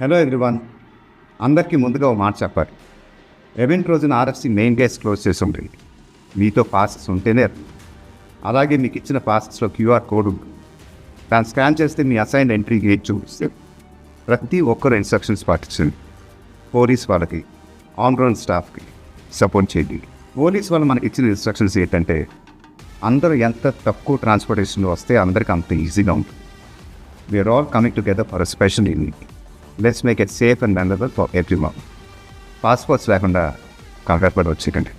Hello everyone అందరికీ ముందుగా ఒక మాట చెప్పాలి. ఎవెంట్ రోజున ఆర్ఎఫ్సి మెయిన్ గేట్స్ క్లోజ్ చేసి ఉంటుంది మీతో పాసెస్ ఉంటేనే అలాగే మీకు ఇచ్చిన పాసెస్లో క్యూఆర్ కోడ్ ఉంటుంది దాన్ని స్కాన్ చేస్తే మీ అసైన్ ఎంట్రీ గేట్ చూపిస్తే ప్రతి ఒక్కరు ఇన్స్ట్రక్షన్స్ పాటించండి. పోలీస్ వాళ్ళకి ఆన్ గ్రౌండ్ స్టాఫ్కి సపోర్ట్ చేయండి. పోలీస్ వాళ్ళు మనకి ఇచ్చిన ఇన్స్ట్రక్షన్స్ ఏంటంటే అందరూ ఎంత తక్కువ ట్రాన్స్పోర్టేషన్లో వస్తే అందరికీ అంత ఈజీగా ఉంటుంది. We're all coming together for special evening let's make it safe and memorable for everyone passports లేకుండా కంగారు వచ్చేయండి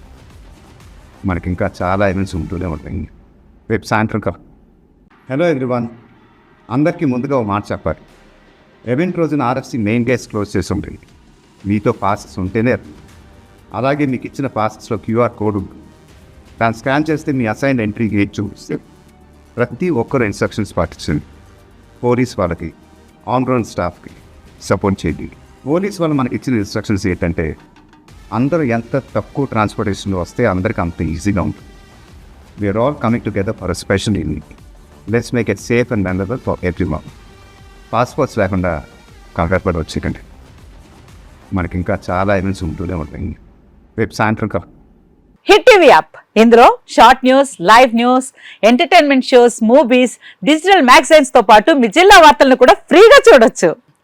మనకి ఇంకా చాలా ఈవెంట్స్ ఉంటూనే ఉంటాయి. రేపు సాయంత్రం కా హలో ఎవ్రీవన్ అందరికీ ముందుగా ఒక మాట చెప్పాలి. ఎవెంట్ రోజున ఆర్ఎఫ్సి మెయిన్ గేట్స్ క్లోజ్ చేసి ఉంటుంది మీతో పాసెస్ ఉంటేనే అలాగే మీకు ఇచ్చిన పాసెస్లో క్యూఆర్ కోడ్ ఉంటుంది దాన్ని స్కాన్ చేస్తే మీ అసైన్ ఎంట్రీ గేట్ చూపిస్తే ప్రతి ఒక్కరు ఇన్స్ట్రక్షన్స్ పాటించండి. పోలీస్ వాళ్ళకి ఆన్ గ్రౌండ్ స్టాఫ్కి సపోర్ట్ చేయండి. పోలీస్ వాళ్ళు మనకి ఇచ్చిన ఇన్స్ట్రక్షన్స్ ఏంటంటే అందరూ ఎంత తక్కువ ట్రాన్స్పోర్టేషన్లో వస్తే అందరికీ అంత ఈజీగా ఉంటుంది. We're all coming together for special evening let's make it safe and memorable for everyone passports లేకుండా కంగారు పడి వచ్చేకండి మనకి ఇంకా చాలా ఈవెంట్స్ ఉంటూనే ఉంటాయి రేపు సాయంత్రం కా హిట్ టీవీ యాప్. ఇందులో short news live news entertainment shows movies digital మ్యాగజైన్స్తో పాటు మీ జిల్లా వార్తలను కూడా ఫ్రీగా చూడొచ్చు.